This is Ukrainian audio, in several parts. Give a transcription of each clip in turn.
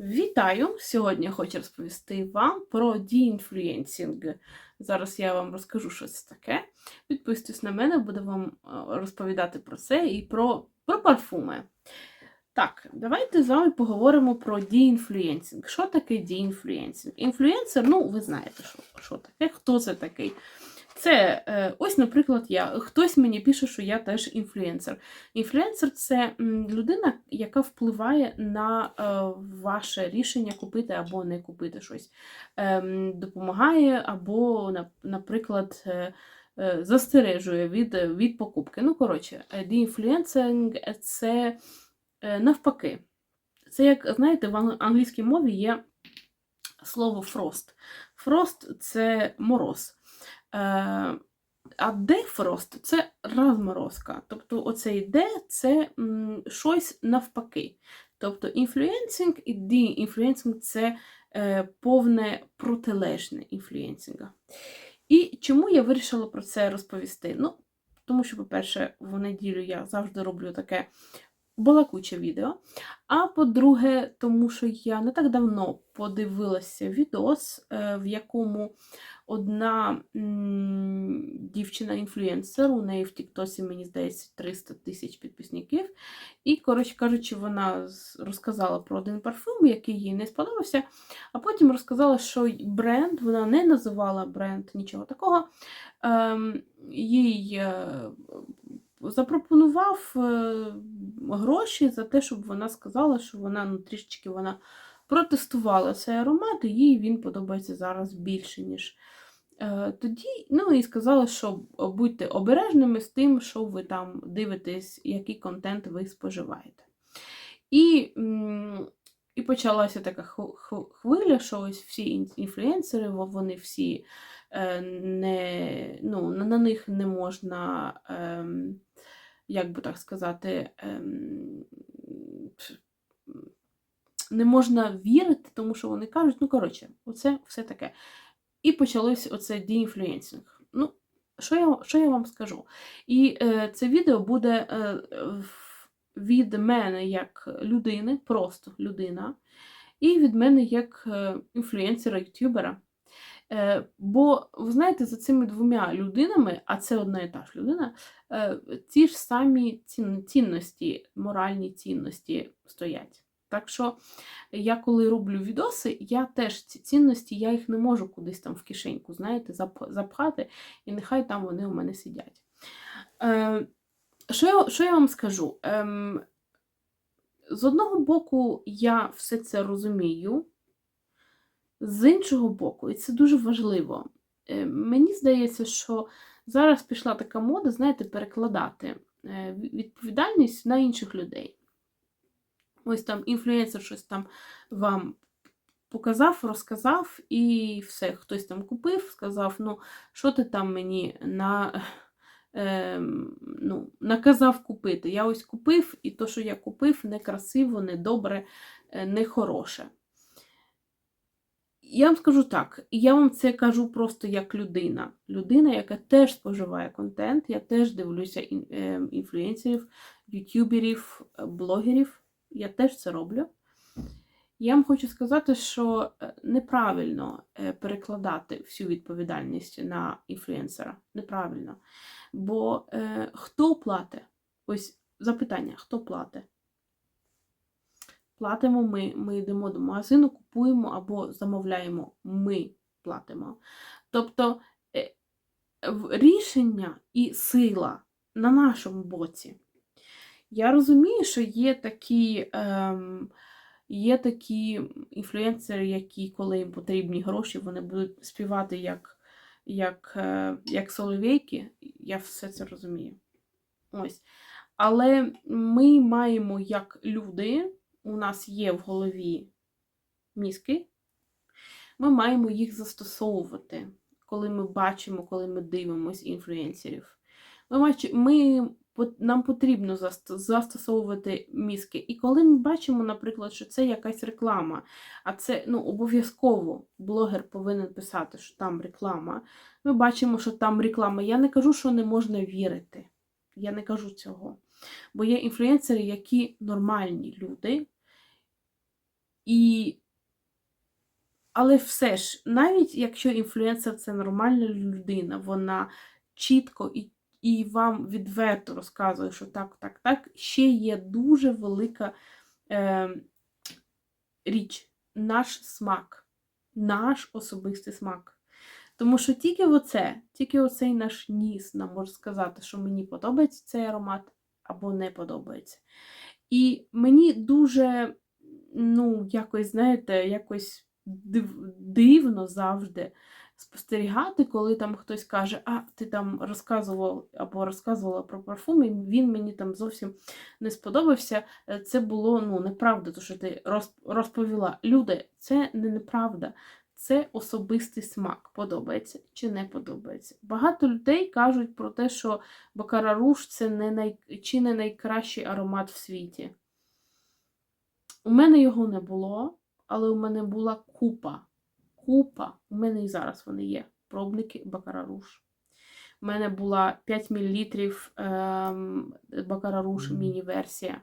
Вітаю! Сьогодні хочу розповісти вам про діінфлюєнсінг. Зараз я вам розкажу, що це таке. Підписуйтесь на мене, буду вам е, розповідати про це і про, про парфуми. Так, давайте з вами поговоримо про діінфлюєнсінг. Що таке діінфлюєнсінг? Інфлюенсер, ну, ви знаєте, що, що таке, хто це такий. Це е, ось, наприклад, я. Хтось мені пише, що я теж інфлюенсер. Інфлюенсер це людина, яка впливає на е, ваше рішення купити або не купити щось. Ем, допомагає, або, наприклад, е, застережує від, від покупки. Ну, коротше, інфлюенсинг це навпаки. Це як, знаєте, в англійській мові є слово frost. Frost – це мороз. Е, а дефрост це розморозка. Тобто оцей де це м, щось навпаки. Тобто інфлюенсинг і de-інфлюенсинг це е, повне протилежне інфлюенсинга. І чому я вирішила про це розповісти? Ну, тому що, по-перше, в неділю я завжди роблю таке балакуче відео. А по-друге, тому що я не так давно подивилася відос, е, в якому одна дівчина-інфлюенсер, у неї в Тіктосі, мені здається, 300 тисяч підписників. І, коротше кажучи, вона розказала про один парфум, який їй не сподобався. А потім розказала, що бренд, вона не називала бренд нічого такого. Ем, їй е, запропонував е, гроші за те, щоб вона сказала, що вона ну, трішечки вона протестувала цей аромат, і їй він подобається зараз більше, ніж е, тоді. Ну і сказала, що будьте обережними з тим, що ви там дивитесь, який контент ви споживаєте. І, і почалася така хв- хв- хвиля, що ось всі ін- інфлюенсери, вони всі не, ну, на, них не можна, ем, як би так сказати, ем, не можна вірити, тому що вони кажуть, ну, коротше, оце все таке. І почалось оце деінфлюенсинг. Ну, що я, що я вам скажу? І е, це відео буде е, від мене як людини, просто людина, і від мене як е, інфлюенсера, ютубера. Е, бо, ви знаєте, за цими двома людинами, а це одна і та ж людина, е, ті ж самі цін- цінності, моральні цінності стоять. Так що я коли роблю відоси, я теж ці цінності, я їх не можу кудись там в кишеньку, знаєте, запхати, і нехай там вони у мене сидять. Е, що, я, що я вам скажу? Ем, з одного боку, я все це розумію, з іншого боку, і це дуже важливо. е, Мені здається, що зараз пішла така мода, знаєте, перекладати е, відповідальність на інших людей. Ось там інфлюенсер щось там вам показав, розказав, і все, хтось там купив, сказав, ну, що ти там мені на, ем, ну, наказав купити. Я ось купив, і то, що я купив, некрасиво, недобре, е, нехороше. Я вам скажу так, я вам це кажу просто як людина. Людина, яка теж споживає контент, я теж дивлюся ем, інфлюенсерів, ютуберів, е, блогерів. Я теж це роблю. Я вам хочу сказати, що е, неправильно е, перекладати всю відповідальність на інфлюенсера. Неправильно. Бо е, хто платить? Ось запитання: хто платить? Платимо ми, ми йдемо до магазину, купуємо або замовляємо, ми платимо. Тобто е, рішення і сила на нашому боці. Я розумію, що є такі, ем, є такі інфлюенсери, які, коли їм потрібні гроші, вони будуть співати як, як, е, як соловейки. Я все це розумію. Ось. Але ми маємо як люди, у нас є в голові мізки, ми маємо їх застосовувати, коли ми бачимо, коли ми дивимося інфлюенсерів. Ми, ми, нам потрібно застосовувати мізки. І коли ми бачимо, наприклад, що це якась реклама, а це ну, обов'язково блогер повинен писати, що там реклама. Ми бачимо, що там реклама. Я не кажу, що не можна вірити. Я не кажу цього. Бо є інфлюенсери, які нормальні люди, І... Але все ж, навіть якщо інфлюенсер це нормальна людина, вона чітко і, і вам відверто розказує, що так, так, так, ще є дуже велика е, річ, наш смак, наш особистий смак. Тому що тільки оце, тільки оцей наш ніс нам може сказати, що мені подобається цей аромат або не подобається. І мені дуже, ну, якось, знаєте, якось див, дивно завжди спостерігати, коли там хтось каже, а ти там розказував або розказувала про парфум, і він мені там зовсім не сподобався. Е, Це було ну, неправда, то що ти розповіла. Люди, це не неправда. Це особистий смак, подобається чи не подобається. Багато людей кажуть про те, що Бакара Руж це не най... чи не найкращий аромат в світі. У мене його не було, але у мене була купа. Купа. У мене і зараз вони є. Пробники Бакара Руж. У мене була 5 мл ем, Бакара Руж міні-версія.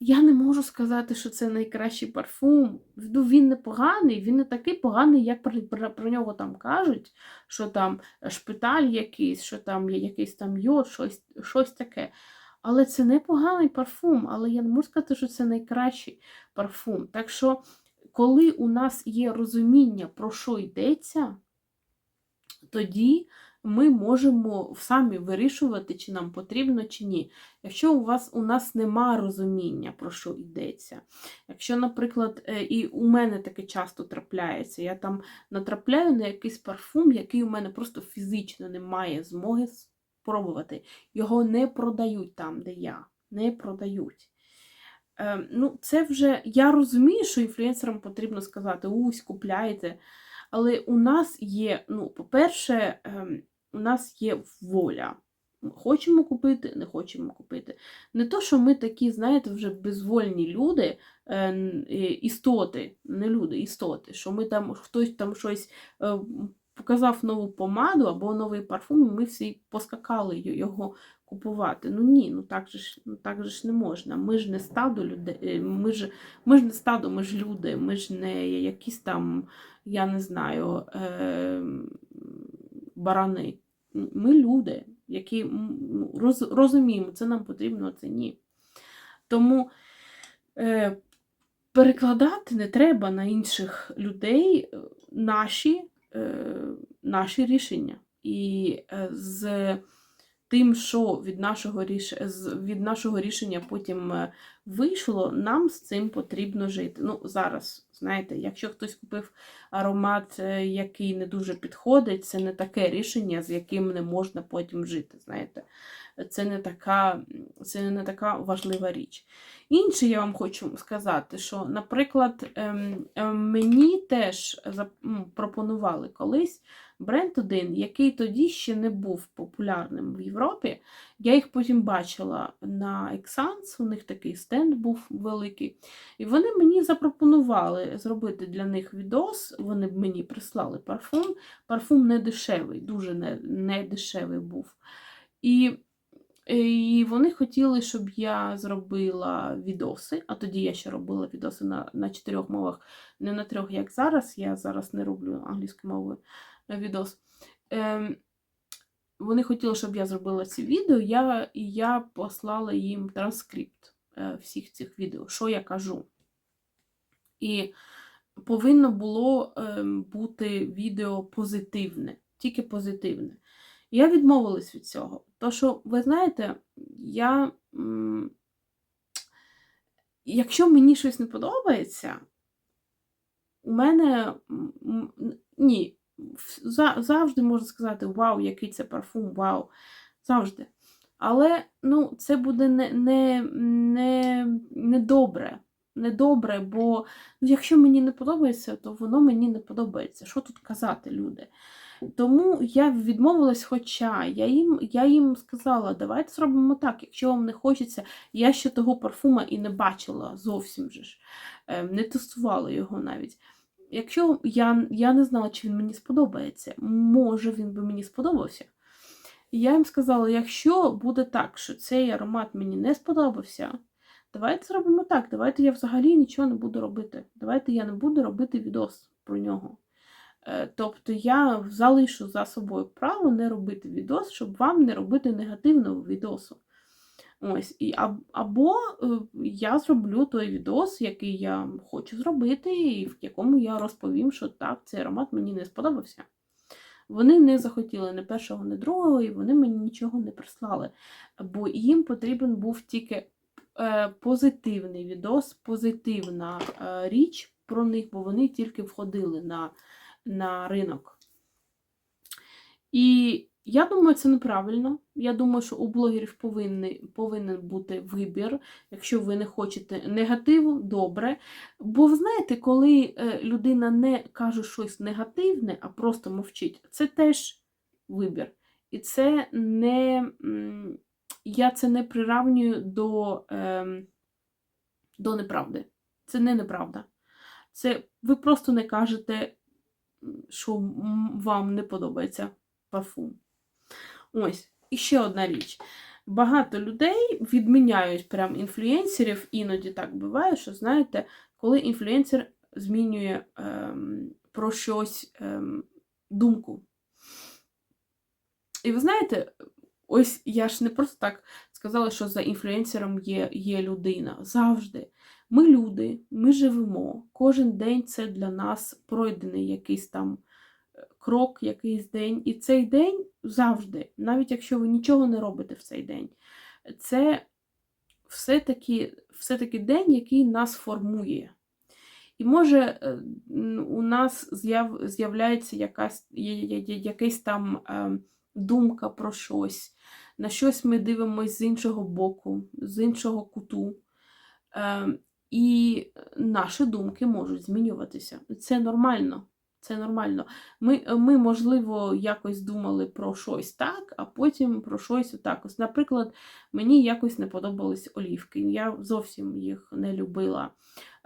Я не можу сказати, що це найкращий парфум. Ну, він не поганий, він не такий поганий, як про, про, про нього там кажуть, що там шпиталь якийсь, що там є якийсь там йод, щось, щось таке. Але це не поганий парфум, але я не можу сказати, що це найкращий парфум. Так що, коли у нас є розуміння, про що йдеться, тоді ми можемо самі вирішувати, чи нам потрібно, чи ні. Якщо у вас у нас нема розуміння, про що йдеться. Якщо, наприклад, е, і у мене таке часто трапляється, я там натрапляю на якийсь парфум, який у мене просто фізично немає змоги спробувати. Його не продають там, де я. Не продають. Е, ну, це вже я розумію, що інфлюенсерам потрібно сказати, ось, купляйте. Але у нас є, ну, по-перше, ем, у нас є воля. Хочемо купити, не хочемо купити. Не то, що ми такі, знаєте, вже безвольні люди, е, істоти, не люди, істоти, що ми там хтось там щось е, показав нову помаду або новий парфум, і ми всі поскакали його купувати. Ну ні, ну так же ж ну так же ж не можна. Ми ж не стадо людей, ми ж, ми ж не стадо, ми ж люди, ми ж не якісь там, я не знаю, е, барани. Ми люди, які роз, розуміємо, це нам потрібно, це ні. Тому е, перекладати не треба на інших людей наші, е, наші рішення. І е, з тим, що від нашого ріш... від нашого рішення потім е, вийшло, нам з цим потрібно жити. Ну, зараз, знаєте, якщо хтось купив аромат, е, який не дуже підходить, це не таке рішення, з яким не можна потім жити. знаєте. Це не така, це не така важлива річ. Інше, я вам хочу сказати, що, наприклад, ем, ем, мені теж пропонували колись бренд один, який тоді ще не був популярним в Європі. Я їх потім бачила на Ексанс, у них такий стенд був великий. І вони мені запропонували зробити для них відос. Вони б мені прислали парфум. Парфум не дешевий, дуже не, не дешевий був. І і вони хотіли, щоб я зробила відоси, а тоді я ще робила відоси на на чотирьох мовах, не на трьох, як зараз. Я зараз не роблю англійською мовою відос. Ем, Вони хотіли, щоб я зробила ці відео, я, і я послала їм транскрипт е, всіх цих відео, що я кажу. І повинно було е, бути відео позитивне, тільки позитивне. Я відмовилась від цього. То, що, ви знаєте, я. Якщо мені щось не подобається, у мене ні, завжди можна сказати, вау, який це парфум, вау. Завжди. Але ну, це буде не не, не, не добре. Не бо ну, якщо мені не подобається, то воно мені не подобається. Що тут казати, люди? Тому я відмовилась, хоча я їм я їм сказала, давайте зробимо так, якщо вам не хочеться, я ще того парфума і не бачила зовсім же ж, ем, не тестувала його навіть. Якщо я я не знала, чи він мені сподобається, може він би мені сподобався. І я їм сказала: якщо буде так, що цей аромат мені не сподобався, Давайте зробимо так. Давайте я взагалі нічого не буду робити. Давайте я не буду робити відос про нього. Е, Тобто я залишу за собою право не робити відос, щоб вам не робити негативного відосу. Ось, і, аб- або е, я зроблю той відос, який я хочу зробити, і в якому я розповім, що так, цей аромат мені не сподобався. Вони не захотіли ні першого, ні другого, і вони мені нічого не прислали. Бо їм потрібен був тільки е, позитивний відос, позитивна е, річ про них, бо вони тільки входили на, на ринок. І я думаю, це неправильно. Я думаю, що у блогерів повинні, повинен бути вибір. Якщо ви не хочете негативу, добре. Бо ви знаєте, коли е, людина не каже щось негативне, а просто мовчить, це теж вибір. І це не. Я це не приравнюю до, ем, до неправди. Це не неправда. Це ви просто не кажете, що вам не подобається парфум. Ось, і ще одна річ. Багато людей відміняють прям інфлюенсерів, іноді так буває, що знаєте, коли інфлюенсер змінює ем, про щось ем, думку. І ви знаєте, ось я ж не просто так сказала, що за інфлюенсером є, є людина. Завжди. Ми люди, ми живемо. Кожен день це для нас пройдений якийсь там крок, якийсь день. І цей день завжди, навіть якщо ви нічого не робите в цей день, це все-таки все-таки день, який нас формує. І може е, у нас з'яв, з'являється якась, якась там е, думка про щось, на щось ми дивимося з іншого боку, з іншого куту. Е, і наші думки можуть змінюватися. Це нормально. Це нормально. Ми, ми, можливо, якось думали про щось так, а потім про щось отак. Ось, наприклад, мені якось не подобались олівки. Я зовсім їх не любила.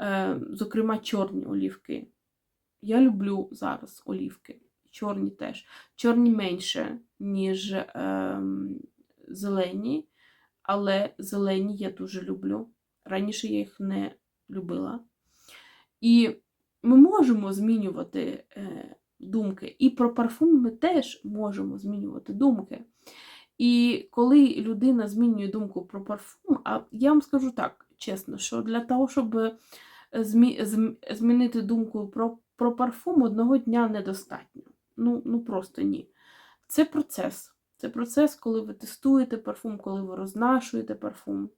Е, зокрема, чорні олівки. Я люблю зараз олівки. Чорні теж. Чорні менше, ніж ем, зелені, але зелені я дуже люблю. Раніше я їх не любила. І ми можемо змінювати е, думки. І про парфум ми теж можемо змінювати думки. І коли людина змінює думку про парфум, а я вам скажу так чесно, що для того, щоб змі- зм- змінити думку про, про парфум, одного дня недостатньо. Ну, ну просто ні. Це процес. Це процес, коли ви тестуєте парфум, коли ви рознашуєте парфум.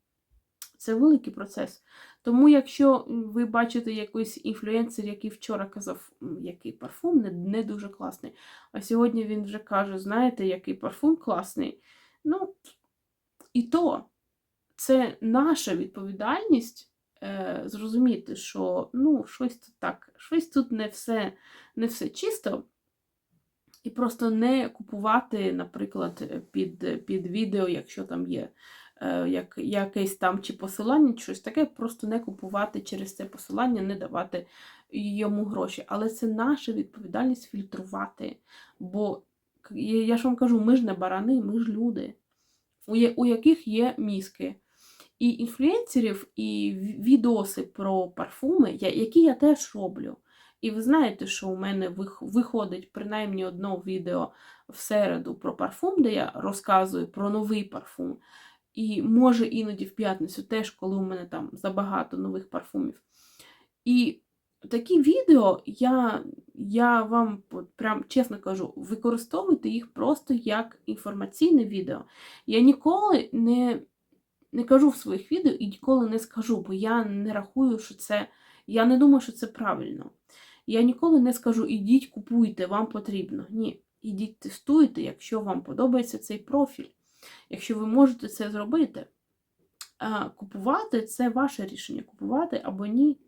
Це великий процес. Тому, якщо ви бачите якийсь інфлюенсер, який вчора казав, який парфум не, не дуже класний, а сьогодні він вже каже, знаєте, який парфум класний. Ну, і то це наша відповідальність е, зрозуміти, що ну, щось тут так, щось тут не все, не все чисто. І просто не купувати, наприклад, під, під відео, якщо там є е, як, якесь там чи посилання, чи щось таке, просто не купувати через це посилання, не давати йому гроші. Але це наша відповідальність фільтрувати. Бо я ж вам кажу, ми ж не барани, ми ж люди, у, яких є мізки. І інфлюенсерів, і відоси про парфуми, які я теж роблю. І ви знаєте, що у мене виходить принаймні одне відео в середу про парфум, де я розказую про новий парфум. І може іноді в п'ятницю теж, коли у мене там забагато нових парфумів. І такі відео я, я вам прям чесно кажу, використовуйте їх просто як інформаційне відео. Я ніколи не, не кажу в своїх відео і ніколи не скажу, бо я не рахую, що це. Я не думаю, що це правильно. Я ніколи не скажу, ідіть, купуйте, вам потрібно. Ні, ідіть тестуйте, якщо вам подобається цей профіль. Якщо ви можете це зробити, купувати це ваше рішення. Купувати або ні,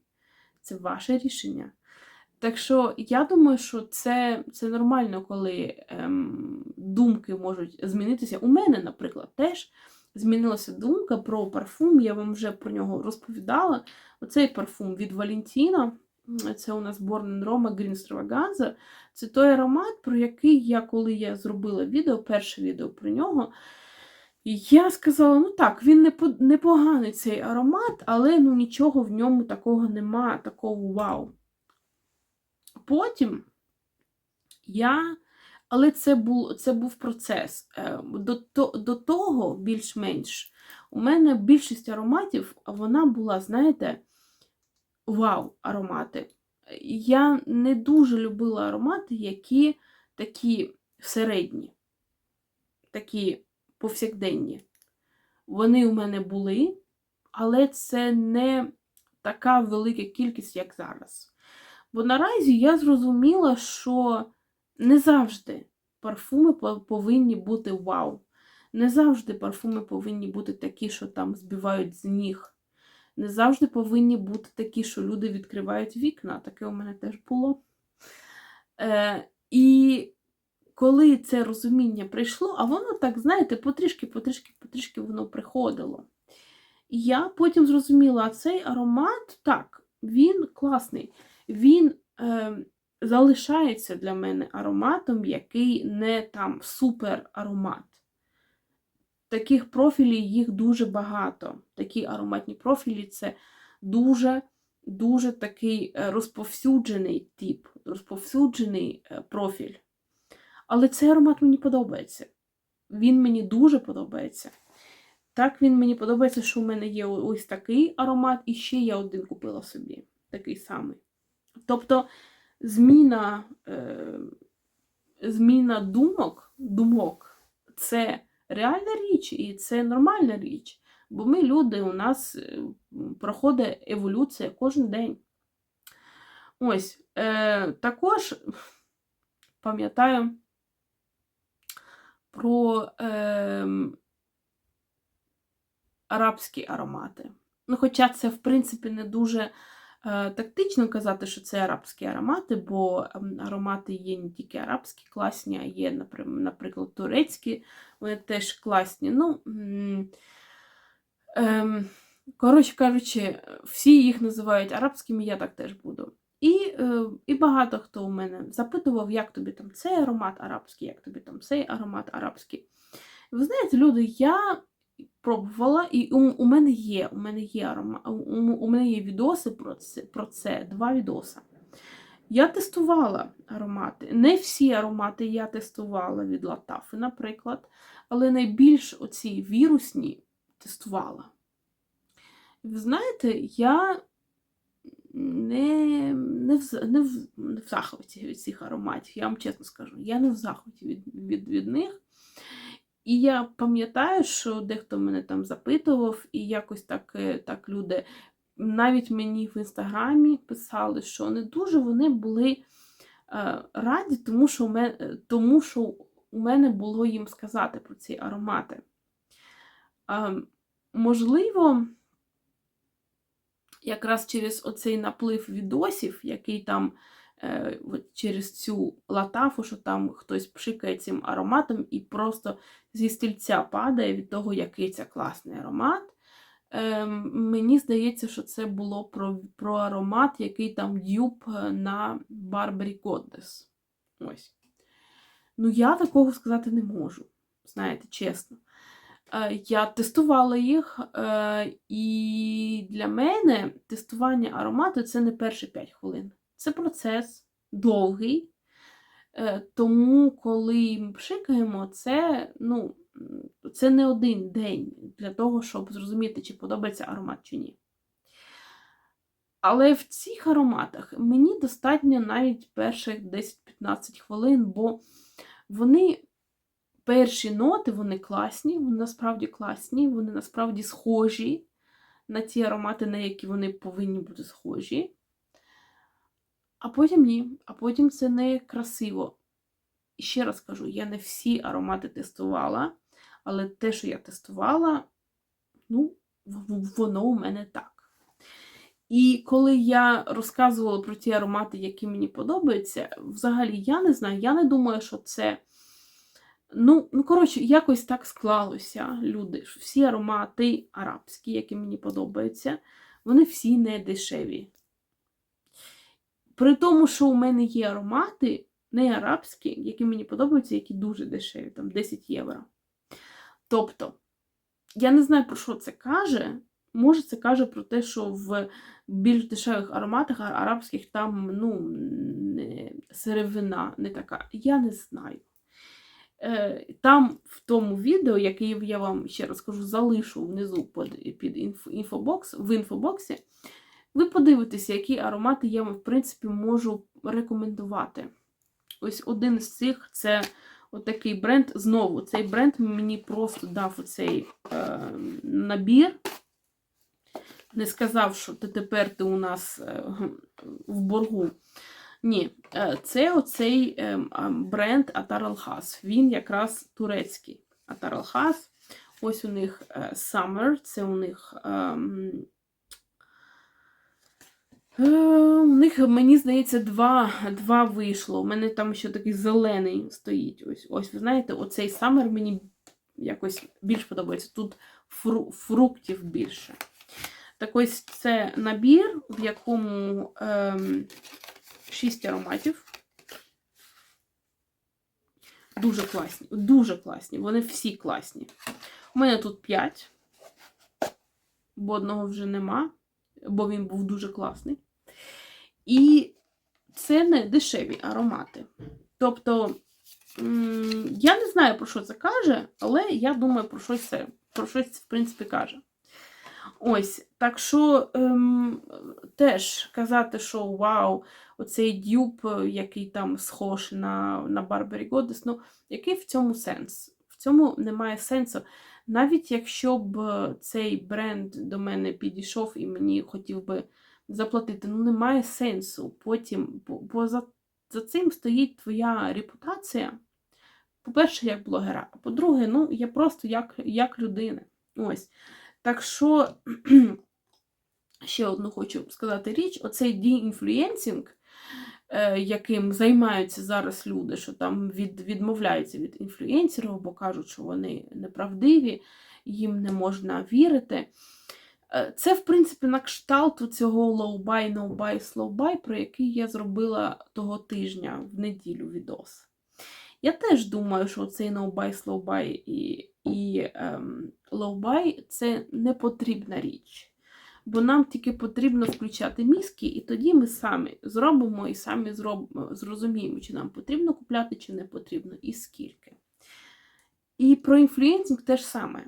це ваше рішення. Так що я думаю, що це, це нормально, коли ем, думки можуть змінитися. У мене, наприклад, теж змінилася думка про парфум. Я вам вже про нього розповідала. Оцей парфум від Валентіна. Це у нас Born in Roma Green Stravaganza. Це той аромат, про який я, коли я зробила відео, перше відео про нього, Я сказала: ну так, він не непоганий цей аромат, але ну нічого в ньому такого нема, такого вау. Потім я. Але це був, це був процес. Е, До, до того, більш-менш, у мене більшість ароматів, вона була, знаєте, вау, аромати. Я не дуже любила аромати, які такі середні, такі повсякденні. Вони у мене були, але це не така велика кількість, як зараз. Бо наразі я зрозуміла, що не завжди парфуми повинні бути вау. Не завжди парфуми повинні бути такі, що там збивають з ніг. Не завжди повинні бути такі, що люди відкривають вікна. Таке у мене теж було. Е, і коли це розуміння прийшло, а воно так, знаєте, потрішки, потрішки, потрішки воно приходило. Я потім зрозуміла, цей аромат, так, він класний. Він е, залишається для мене ароматом, який не там супер аромат. Таких профілів їх дуже багато. Такі ароматні профілі це дуже дуже такий е, розповсюджений тип, розповсюджений е, профіль. Але цей аромат мені подобається. Він мені дуже подобається. Так він мені подобається, що в мене є ось такий аромат, і ще я один купила собі, такий самий. Тобто зміна, е, зміна думок, думок це реальна річ, і це нормальна річ. Бо ми люди, у нас е, проходить еволюція кожен день. Ось, е, також пам'ятаю про е, арабські аромати. Ну, хоча це, в принципі, не дуже е, тактично казати, що це арабські аромати, бо ем, аромати є не тільки арабські класні, а є, наприклад, турецькі, вони теж класні. Ну, ем, коротше кажучи, всі їх називають арабськими, я так теж буду. І, е, багато хто у мене запитував, як тобі там цей аромат арабський, як тобі там цей аромат арабський. Ви знаєте, люди, я пробувала, і у, у мене є, у мене є арома, у, у мене є відоси про це, про це, два відоси. Я тестувала аромати. Не всі аромати я тестувала від Латафи, наприклад, але найбільш оці вірусні тестувала. Ви знаєте, я не, не, в, не, в, не в захваті від цих ароматів, я вам чесно скажу, я не в захваті від, від, від них. І я пам'ятаю, що дехто мене там запитував, і якось так, е, так люди навіть мені в інстаграмі писали, що не дуже вони були е, раді, тому що, у мене, тому що у мене було їм сказати про ці аромати. Е, можливо, якраз через оцей наплив відосів, який там е, через цю латафу, що там хтось пшикає цим ароматом і просто зі стільця падає від того, який це класний аромат. Е, мені здається, що це було про, про аромат, який там дюб на Барбарі Goddess. Ось. Ну, я такого сказати не можу, знаєте, чесно. Е, Я тестувала їх, е, і для мене тестування аромату це не перші 5 хвилин. Це процес довгий. Е, Тому, коли ми пшикаємо, це, ну, це не один день для того, щоб зрозуміти, чи подобається аромат чи ні. Але в цих ароматах мені достатньо навіть перших 10-15 хвилин, бо вони перші ноти, вони класні, вони насправді класні, вони насправді схожі на ті аромати, на які вони повинні бути схожі. А потім ні, а потім це не красиво. І ще раз кажу, я не всі аромати тестувала, але те, що я тестувала, ну, воно у мене так. І коли я розказувала про ті аромати, які мені подобаються, взагалі я не знаю, я не думаю, що це. Ну, ну коротше, якось так склалося, люди. що Всі аромати арабські, які мені подобаються, вони всі не дешеві. При тому, що у мене є аромати не арабські, які мені подобаються, які дуже дешеві, там 10 євро. Тобто, я не знаю, про що це каже. Може, це каже про те, що в більш дешевих ароматах арабських там ну, не, сировина не така. Я не знаю. Е, Там в тому відео, яке я вам ще раз кажу, залишу внизу під, під інф, інфобокс, в інфобоксі, ви подивитеся, які аромати я вам, в принципі, можу рекомендувати. Ось один з цих це отакий бренд. Знову, цей бренд мені просто дав оцей е, набір. Не сказав, що ти тепер ти у нас е, в боргу. Ні, е, це оцей е, бренд Алхас. Він якраз турецький Атар Алхас. Ось у них е, Summer, це у них. ем, Е, У них, мені здається, два, два вийшло. У мене там ще такий зелений стоїть. Ось, ось ви знаєте, оцей Summer мені якось більш подобається. Тут фру, фруктів більше. Так ось це набір, в якому ем, 6 ароматів. Дуже класні, дуже класні. Вони всі класні. У мене тут 5, бо одного вже нема, бо він був дуже класний. І це не дешеві аромати. Тобто, я не знаю, про що це каже, але я думаю, про щось це, про щось, в принципі, каже. Ось, так що ем, теж казати, що вау, оцей дюб, е, який там схож на, на Barbary Goddess, ну, який в цьому сенс? В цьому немає сенсу. Навіть якщо б е, цей бренд до мене підійшов і мені хотів би заплатити, ну немає сенсу. Потім, бо, бо за, за цим стоїть твоя репутація. По-перше, як блогера, а по-друге, ну, я просто як, як людина. Ось. Так що, ще одну хочу сказати річ: оцей de-influencing, е, яким займаються зараз люди, що там від, відмовляються від інфлюенсерів, бо кажуть, що вони неправдиві, їм не можна вірити. Е, Це, в принципі, на кшталт цього low-buy, no-buy, slow-buy, про який я зробила того тижня в неділю відос. Я теж думаю, що цей no-buy, slow-buy і, і ем, low-buy – це не потрібна річ. Бо нам тільки потрібно включати мізки, і тоді ми самі зробимо і самі зроб... зрозуміємо, чи нам потрібно купляти, чи не потрібно, і скільки. І про інфлюенсинг теж саме.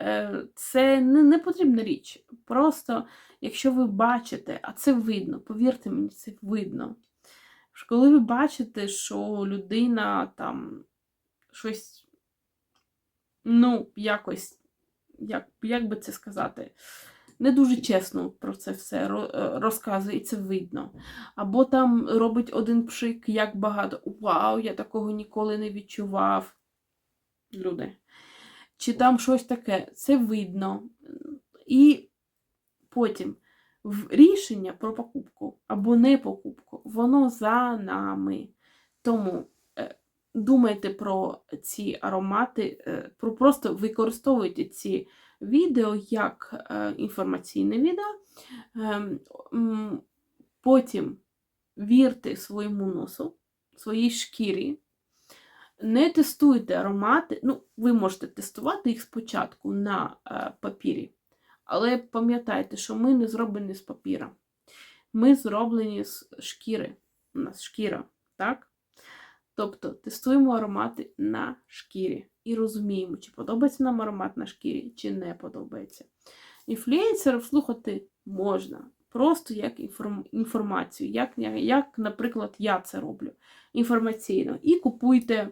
Е, Це не, не потрібна річ. Просто, якщо ви бачите, а це видно, повірте мені, це видно. Коли ви бачите, що людина там щось, ну, якось, як, як би це сказати, не дуже чесно про це все е, розказує, і це видно. Або там робить один пшик, як багато. Вау, я такого ніколи не відчував. Люди. Чи там щось таке, це видно. І потім рішення про покупку або не покупку, воно за нами. Тому думайте про ці аромати, е, про просто використовуйте ці відео як е, інформаційне відео. Ем, Потім вірте своєму носу, своїй шкірі. Не тестуйте аромати. Ну, ви можете тестувати їх спочатку на е, папірі. Але пам'ятайте, що ми не зроблені з папіра. Ми зроблені з шкіри. У нас шкіра, так? Тобто тестуємо аромати на шкірі і розуміємо, чи подобається нам аромат на шкірі, чи не подобається. Інфлюенсерів слухати можна. Просто як інформ... інформацію, як, як, наприклад, я це роблю інформаційно. І купуйте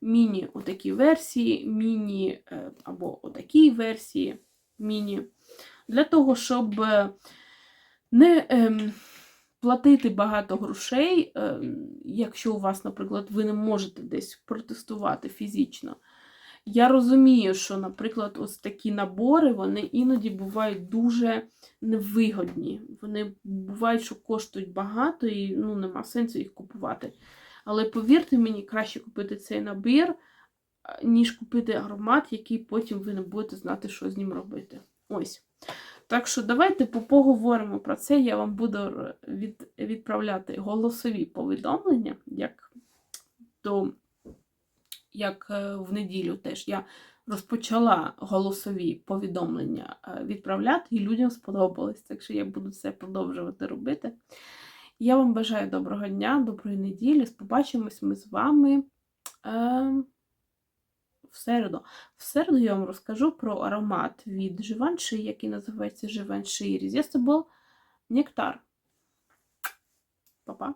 міні отакі версії, міні е, або отакі версії міні, для того, щоб е, не ем, платити багато грошей, ем, якщо у вас, наприклад, ви не можете десь протестувати фізично. Я розумію, що, наприклад, ось такі набори, вони іноді бувають дуже невигодні. Вони бувають, що коштують багато і ну, нема сенсу їх купувати. Але повірте мені, краще купити цей набір, ніж купити аромат, який потім ви не будете знати, що з ним робити. Ось. Так що давайте по- поговоримо про це. Я вам буду від, відправляти голосові повідомлення, як, то, як е, в неділю теж я розпочала голосові повідомлення е, відправляти, і людям сподобалось. Так що я буду це продовжувати робити. Я вам бажаю доброго дня, доброї неділі. Побачимось ми з вами. В середу. В середу я вам розкажу про аромат від Живанши, який називається Живанши Irresistible Нектар. Па-па!